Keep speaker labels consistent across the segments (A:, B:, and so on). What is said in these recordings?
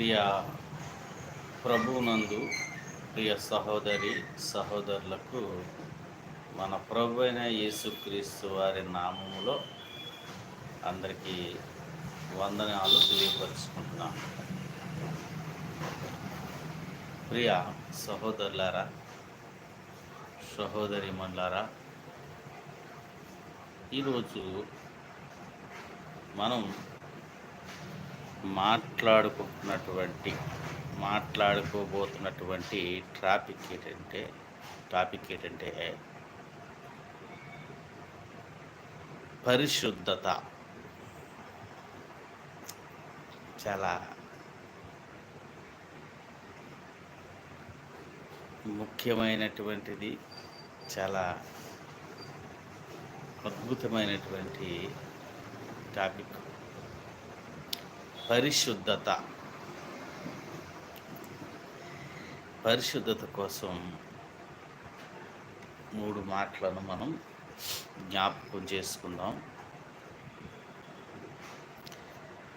A: ప్రియ ప్రభునందు ప్రియ సహోదరి సహోదరులకు మన ప్రభు అయిన యేసుక్రీస్తు వారి నామములో అందరికీ వందనాలు తెలియపరుచుకుంటున్నాను ప్రియ సహోదరులారా సహోదరి మండలారా ఈరోజు మనం మాట్లాడుకుంటున్నటువంటి మాట్లాడుకోబోతున్నటువంటి ట్రాపిక్ ఏంటంటే టాపిక్ ఏంటంటే పరిశుద్ధత. చాలా ముఖ్యమైనటువంటిది చాలా అద్భుతమైనటువంటి టాపిక్ పరిశుద్ధత. పరిశుద్ధత కోసం మూడు మాటలను మనం జ్ఞాపకం చేసుకుందాం.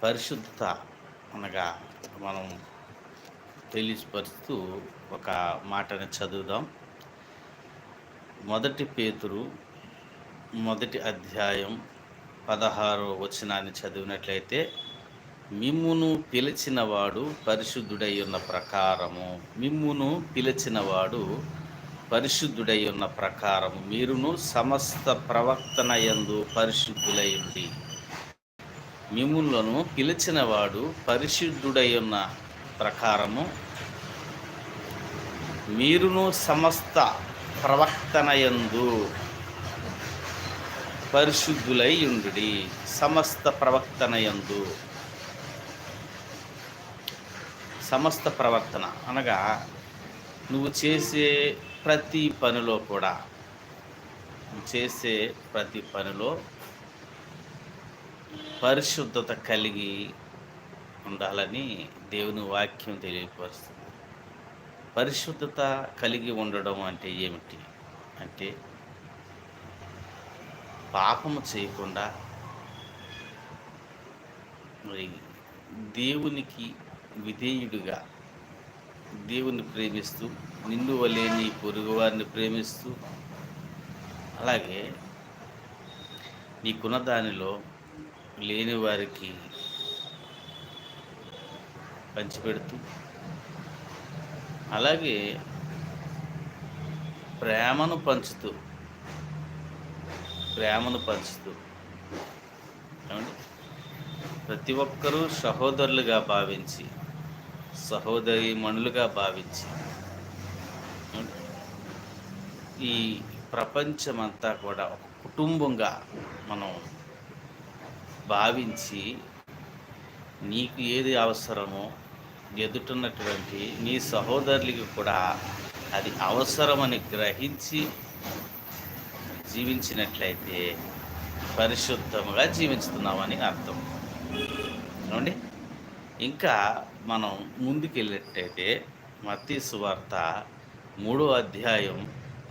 A: పరిశుద్ధత అనగా మనం తెలియపరుస్తూ ఒక మాటని చదువుదాం. మొదటి పేతురు మొదటి అధ్యాయం పదహారో వచనాన్ని చదివినట్లయితే మిమ్మును పిలిచినవాడు పరిశుద్ధుడై ఉన్న ప్రకారము. మిమ్మును పిలిచినవాడు పరిశుద్ధుడై ఉన్న ప్రకారము. మీరును సమస్త ప్రవర్తన యందు పరిశుద్ధులైంది మిమ్ములను పిలిచినవాడు పరిశుద్ధుడై ఉన్న ప్రకారము. మీరును సమస్త ప్రవక్తనయందు పరిశుద్ధులై ఉండు సమస్త ప్రవక్తనయందు సమస్త ప్రవర్తన అనగా నువ్వు చేసే ప్రతి పనిలో కూడా నువ్వు చేసే ప్రతి పనిలో పరిశుద్ధత కలిగి ఉండాలని దేవుని వాక్యం తెలియపరుస్తుంది. పరిశుద్ధత కలిగి ఉండడం అంటే ఏమిటి? అంటే పాపము చేయకుండా మరి దేవునికి విధేయుడిగా దేవుని ప్రేమిస్తూ నిన్ను వలే నీ ప్రేమిస్తూ అలాగే నీకున్న దానిలో లేని వారికి పంచిపెడుతూ అలాగే ప్రేమను పంచుతూ ప్రేమను పంచుతూ ఏమండి? ప్రతి ఒక్కరూ సహోదరులుగా భావించి సహోదరి మణులుగా భావించి. ఈ ప్రపంచమంతా కూడా ఒక కుటుంబంగా మనం భావించి నీకు ఏది అవసరమో ఎదుటున్నటువంటి నీ సహోదరులకి కూడా అది అవసరమని గ్రహించి జీవించినట్లయితే పరిశుద్ధముగా జీవిస్తున్నామని అర్థం. ఏమండి? ఇంకా మనం ముందుకెళ్ళినట్టయితే మత్తి సువార్త మూడో అధ్యాయం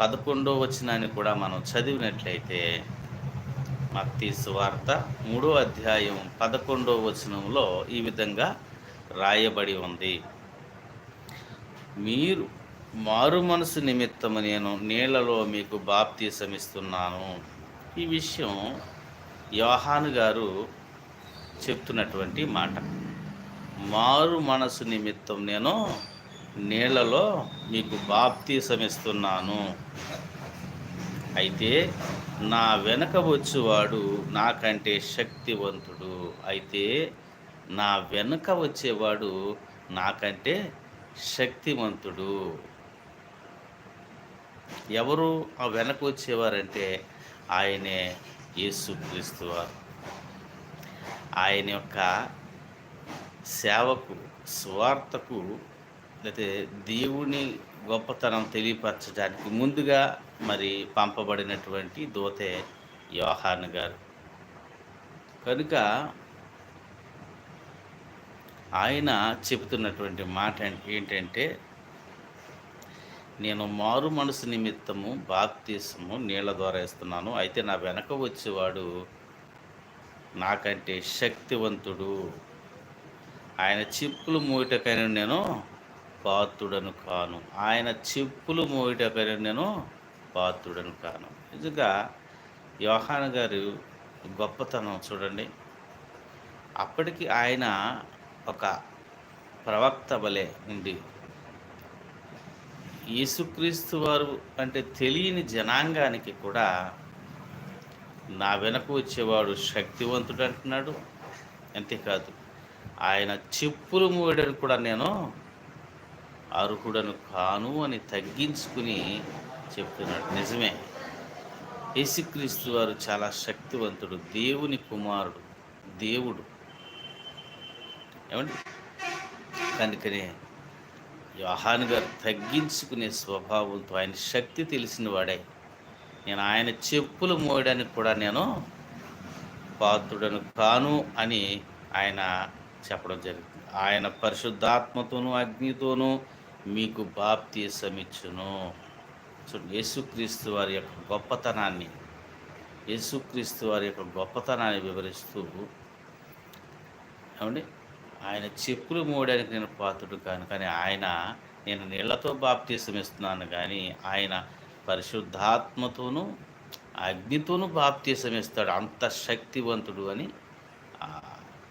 A: పదకొండో వచనాన్ని కూడా మనం చదివినట్లయితే మత్తి సువార్త మూడో అధ్యాయం పదకొండో వచనంలో ఈ విధంగా రాయబడి ఉంది. మీరు మారు మనసు నిమిత్తము నేను నీళ్ళలో మీకు బాప్తీసమిస్తున్నాను. ఈ విషయం యోహాను గారు చెప్తున్నటువంటి మాట. మారు మనసు నిమిత్తం నేను నీళ్ళలో మీకు బాప్తీసమిస్తున్నాను. అయితే నా వెనక వచ్చేవాడు నాకంటే శక్తివంతుడు. అయితే నా వెనుక వచ్చేవాడు నాకంటే శక్తివంతుడు. ఎవరు ఆ వెనక వచ్చేవారంటే ఆయనే యేసుక్రీస్తు వారు. ఆయన యొక్క సేవకు స్వార్థకు లేకపోతే దేవుని గొప్పతనం తెలియపరచడానికి ముందుగా మరి పంపబడినటువంటి దోతే యోహాన్ గారు. కనుక ఆయన చెబుతున్నటువంటి మాట ఏంటంటే నేను మారు మనసు నిమిత్తము బాప్తీసము నీళ్ళ ద్వారా ఇస్తున్నాను అయితే నా వెనక వచ్చేవాడు నాకంటే శక్తివంతుడు. ఆయన చిప్పులు మోయటకైనా నేను పాత్రుడను కాను. ఆయన చిప్పులు మోయటకైనా నేను పాత్రుడను కాను. నిజంగా యోహాన్ గారు గొప్పతనం చూడండి. అప్పటికి ఆయన ఒక ప్రవక్త వలె ఉండి యేసుక్రీస్తు వారు అంటే తెలియని జనాంగానికి కూడా నా వెనక వచ్చేవాడు శక్తివంతుడు అంటున్నాడు. అంతేకాదు ఆయన చెప్పులు మూయడానికి కూడా నేను అర్హుడను కాను అని తగ్గించుకుని చెప్తున్నాడు నిజమే. యేసుక్రీస్తు వారు చాలా శక్తివంతుడు దేవుని కుమారుడు దేవుడు. ఏమండి? కనుకనే యోహాన్ గారు తగ్గించుకునే స్వభావంతో ఆయన శక్తి తెలిసిన వాడే. నేను ఆయన చెప్పులు మోయడానికి కూడా నేను పాత్రుడను కాను అని ఆయన చెప్పడం జరిగింది. ఆయన పరిశుద్ధాత్మతోనూ అగ్నితోనూ మీకు బాప్తీసమిచ్చును. చూడండి యేసుక్రీస్తు వారి యొక్క గొప్పతనాన్ని యేసుక్రీస్తు వారి యొక్క గొప్పతనాన్ని వివరిస్తూ ఏమండి? ఆయన చెప్పులు మూడడానికి నేను పాత్రుడు కాను కానీ ఆయన నేను నీళ్ళతో బాప్తీసం ఇస్తున్నాను కానీ ఆయన పరిశుద్ధాత్మతోనూ అగ్నితోనూ బాప్తీసం ఇస్తాడు అంత శక్తివంతుడు అని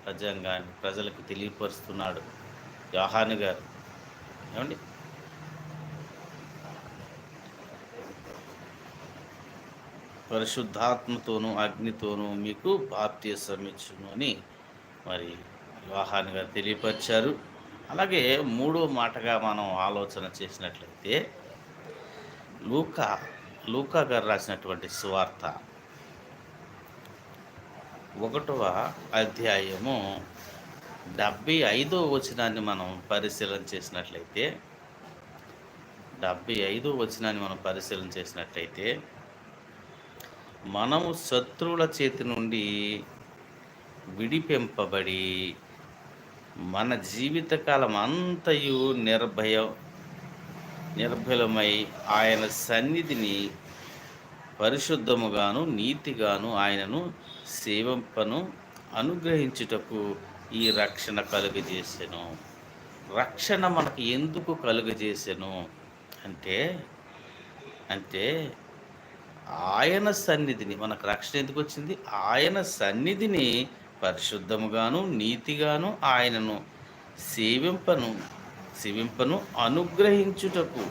A: రాజ్యాంగాన్ని ప్రజలకు తెలియపరుస్తున్నాడు యోహాను గారు. ఏమండి? పరిశుద్ధాత్మతోనూ అగ్నితోనూ మీకు బాప్తీసం ఇచ్చును అని మరి వివాహాన్ని గారు తెలియపరిచారు. అలాగే మూడో మాటగా మనం ఆలోచన చేసినట్లయితే లూకా లూకా గారు రాసినటువంటి సువార్త ఒకటవ అధ్యాయము డెబ్బై ఐదో వచనాన్ని మనం పరిశీలన చేసినట్లయితే డెబ్బై ఐదో వచనాన్ని మనం పరిశీలన చేసినట్లయితే మనము శత్రువుల చేతి నుండి విడిపింపబడి మన జీవితకాలం అంతయు నిర్భయం నిర్భయమై ఆయన సన్నిధిని పరిశుద్ధముగాను నీతిగాను ఆయనను సేవింపను అనుగ్రహించుటకు ఈ రక్షణ కలుగజేసెను. రక్షణ మనకు ఎందుకు కలుగజేసెను? అంటే అంటే ఆయన సన్నిధిని మనకు రక్షణ ఎందుకు వచ్చింది? ఆయన సన్నిధిని పరిశుద్ధముగాను నీతిగాను ఆయనను సేవింపను సేవింపను అనుగ్రహించుటకు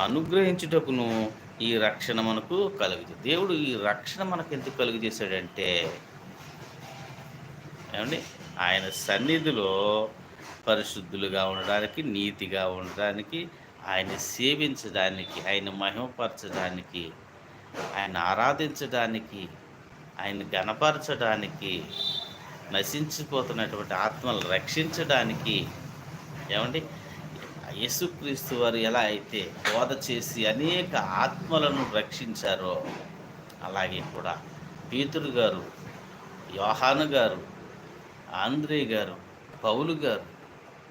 A: అనుగ్రహించుటకును ఈ రక్షణ మనకు కలుగు దేవుడు ఈ రక్షణ మనకు ఎందుకు కలుగు చేశాడంటే ఏమండి? ఆయన సన్నిధిలో పరిశుద్ధులుగా ఉండడానికి నీతిగా ఉండడానికి ఆయన సేవించడానికి ఆయన మహిమపరచడానికి ఆయన ఆరాధించడానికి ఆయన గణపరచడానికి నశించిపోతున్నటువంటి ఆత్మలు రక్షించడానికి ఏమండి? యేసుక్రీస్తు వారు ఎలా అయితే బోధ చేసి అనేక ఆత్మలను రక్షించారో అలాగే కూడా పీతురు గారు యోహాను గారు ఆంధ్రే గారు పౌలు గారు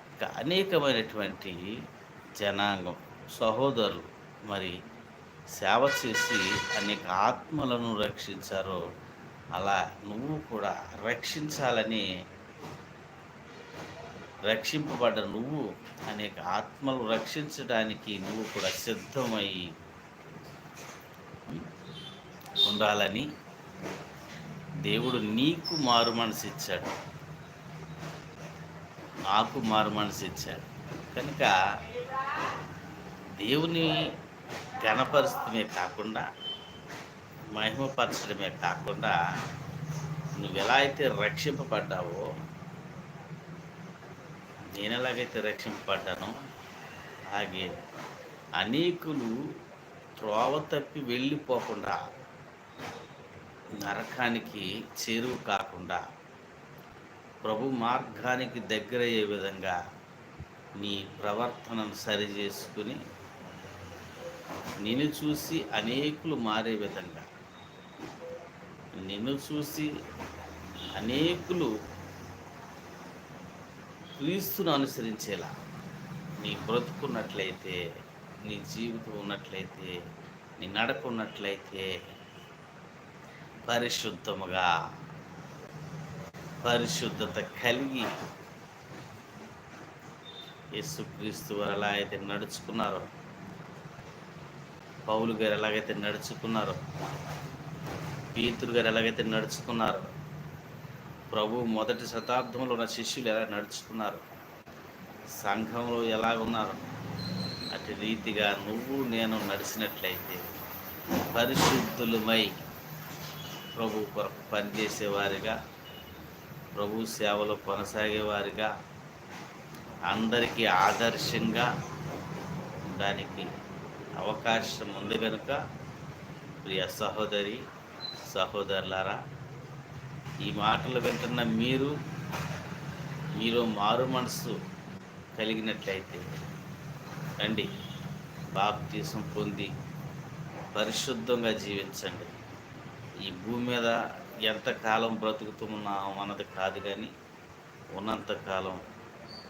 A: ఇంకా అనేకమైనటువంటి జనాంగం సహోదరులు మరి సేవ చేసి అనేక ఆత్మలను రక్షించారో అలా నువ్వు కూడా రక్షించాలని రక్షింపబడ్డ నువ్వు అనేక ఆత్మలు రక్షించడానికి నువ్వు కూడా సిద్ధమై ఉండాలని దేవుడు నీకు మారు మనసు ఇచ్చాడు. నాకు మారు మనసు ఇచ్చాడు. కనుక దేవుని ఘనపరచడమే కాకుండా మహిమపరచడమే కాకుండా నువ్వు ఎలా అయితే రక్షింపబడ్డావో నేను ఎలాగైతే రక్షింపబడ్డానో అలాగే అనేకులు త్రోవ తప్పి వెళ్ళిపోకుండా నరకానికి చేరువు కాకుండా ప్రభు మార్గానికి దగ్గరయ్యే విధంగా నీ ప్రవర్తనను సరిచేసుకుని నిన్ను చూసి అనేకులు మారే విధంగా నిన్ను చూసి అనేకులు క్రీస్తును అనుసరించేలా నీ బ్రతుకున్నట్లయితే నీ జీవితం ఉన్నట్లయితే నీ నడకున్నట్లయితే పరిశుద్ధముగా పరిశుద్ధత కలిగి యేసుక్రీస్తు వారు ఎలా అయితే నడుచుకున్నారో పౌలు గారు ఎలాగైతే నడుచుకున్నారో పీతురు గారు ఎలాగైతే నడుచుకున్నారో ప్రభు మొదటి శతాబ్దంలో ఉన్న శిష్యులు ఎలా నడుచుకున్నారు? సంఘంలో ఎలా ఉన్నారు అటు రీతిగా నువ్వు నేను నడిచినట్లయితే పరిశుద్ధులమై ప్రభు కొరకు పనిచేసేవారిగా ప్రభు సేవలో కొనసాగేవారిగా అందరికీ ఆదర్శంగా దానికి అవకాశం ఉంది కనుక ప్రియ సహోదరి సహోదరులారా ఈ మాటలు వింటున్న మీరు మీరు మారు మనసు కలిగినట్లయితే రండి బాప్తీసం పొంది పరిశుద్ధంగా జీవించండి. ఈ భూమి మీద ఎంతకాలం బ్రతుకుతున్నాం అన్నది కాదు కానీ ఉన్నంతకాలం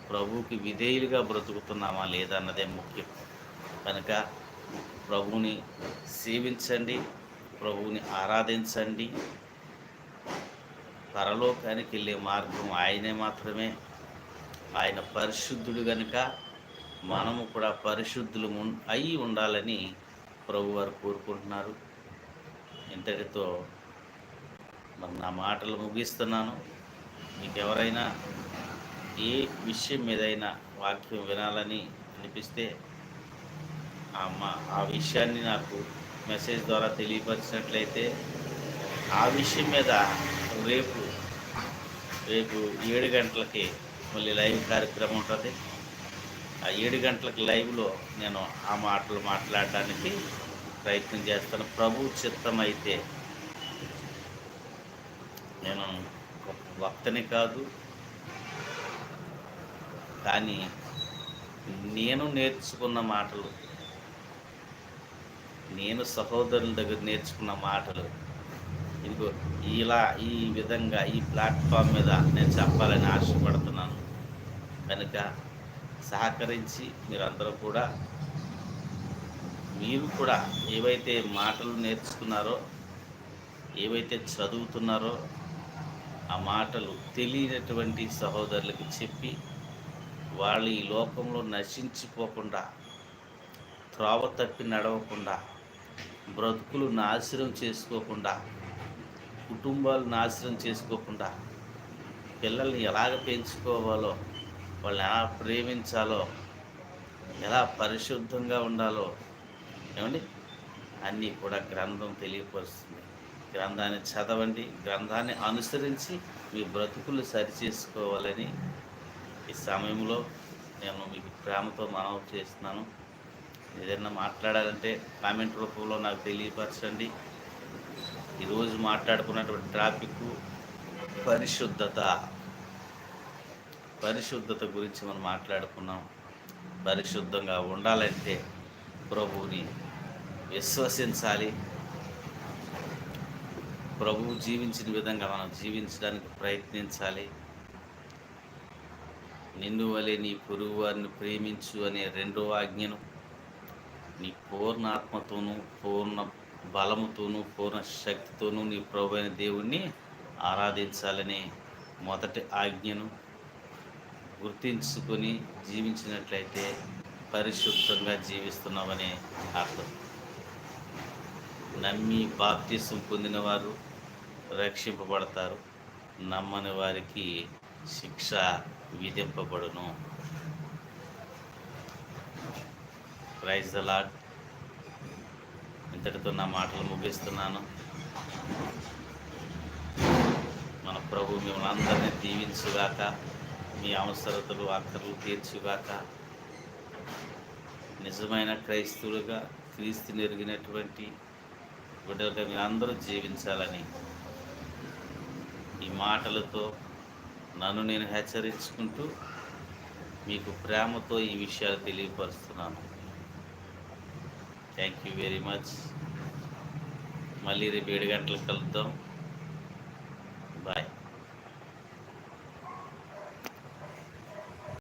A: ప్రభువుకి విధేయులుగా బ్రతుకుతున్నామా లేదా అన్నదే ముఖ్యం. కనుక ప్రభువుని సేవించండి ప్రభువుని ఆరాధించండి పరలోకానికి వెళ్ళే మార్గం ఆయనే మాత్రమే. ఆయన పరిశుద్ధుడు కనుక మనము కూడా పరిశుద్ధులు అయి ఉండాలని ప్రభు వారు కోరుకుంటున్నారు. ఇంతటితో మరి నా మాటలు ముగిస్తున్నాను. మీకు ఎవరైనా ఏ విషయం మీదైనా వాక్యం వినాలని అనిపిస్తే ఆ మా ఆ విషయాన్ని నాకు మెసేజ్ ద్వారా తెలియపరిచినట్లయితే ఆ విషయం మీద రేపు రేపు ఏడు గంటలకి మళ్ళీ లైవ్ కార్యక్రమం ఉంటుంది. ఆ ఏడు గంటలకి లైవ్లో నేను ఆ మాటలు మాట్లాడడానికి ప్రయత్నం చేస్తాను. ప్రభు చిత్తం అయితే నేను వక్తని కాదు. కానీ నేను నేర్చుకున్న మాటలు నేను సహోదరుల దగ్గర నేర్చుకున్న మాటలు ఇదిగో ఇలా ఈ విధంగా ఈ ప్లాట్ఫామ్ మీద నేను చెప్పాలని ఆశపడుతున్నాను. కనుక సహకరించి మీరందరూ కూడా మీరు కూడా ఏవైతే మాటలు నేర్చుకున్నారో ఏవైతే చదువుతున్నారో ఆ మాటలు తెలియనటువంటి సహోదరులకు చెప్పి వాళ్ళు ఈ లోకంలో నశించిపోకుండా త్రోవ తప్పి నడవకుండా బ్రతుకులు నాశనం చేసుకోకుండా కుటుంబాలు నాశనం చేసుకోకుండా పిల్లల్ని ఎలాగ పెంచుకోవాలో వాళ్ళని ఎలా ప్రేమించాలో ఎలా పరిశుద్ధంగా ఉండాలో ఏమండి? అన్నీ కూడా గ్రంథం తెలియపరుస్తుంది. గ్రంథాన్ని చదవండి గ్రంథాన్ని అనుసరించి మీ బ్రతుకులు సరిచేసుకోవాలని ఈ సమయంలో నేను మీకు ప్రేమతో మనవి చేస్తున్నాను. ఏదైనా మాట్లాడాలంటే కామెంట్ రూపంలో నాకు తెలియపరచండి. ఈరోజు మాట్లాడుకున్నటువంటి టాపిక్ పరిశుద్ధత. పరిశుద్ధత గురించి మనం మాట్లాడుకున్నాం. పరిశుద్ధంగా ఉండాలంటే ప్రభువుని విశ్వసించాలి. ప్రభువు జీవించిన విధంగా మనం జీవించడానికి ప్రయత్నించాలి. నిన్ను వలె నీ పొరుగు వారిని ప్రేమించు అనే రెండో ఆజ్ఞను నీ పూర్ణాత్మతోనూ పూర్ణ బలముతోనూ పూర్ణ శక్తితోనూ నీ ప్రభు అయిన దేవుణ్ణి ఆరాధించాలని మొదటి ఆజ్ఞను గుర్తించుకొని జీవించినట్లయితే పరిశుద్ధంగా జీవిస్తున్నామనే అర్థం. నమ్మి బాప్తిసం పొందిన వారు రక్షింపబడతారు. నమ్మని వారికి శిక్ష విధింపబడును. ప్రైజ్ ద లాడ్ ఇంతటితో నా మాటలు ముగిస్తున్నాను. మన ప్రభు మిమ్మల్ని అందరినీ దీవించుగాక మీ అవసరతలు అక్కర్లు తీర్చుగాక నిజమైన క్రైస్తవులుగా క్రీస్తు నెరిగినటువంటి బిడ్డలుగా మీరందరూ అందరూ జీవించాలని ఈ మాటలతో నన్ను నేను హెచ్చరించుకుంటూ మీకు ప్రేమతో ఈ విషయాలు తెలియపరుస్తున్నాను. థ్యాంక్ యూ వెరీ మచ్ మళ్ళీ రేపు ఏడు గంటలకు కలుద్దాం.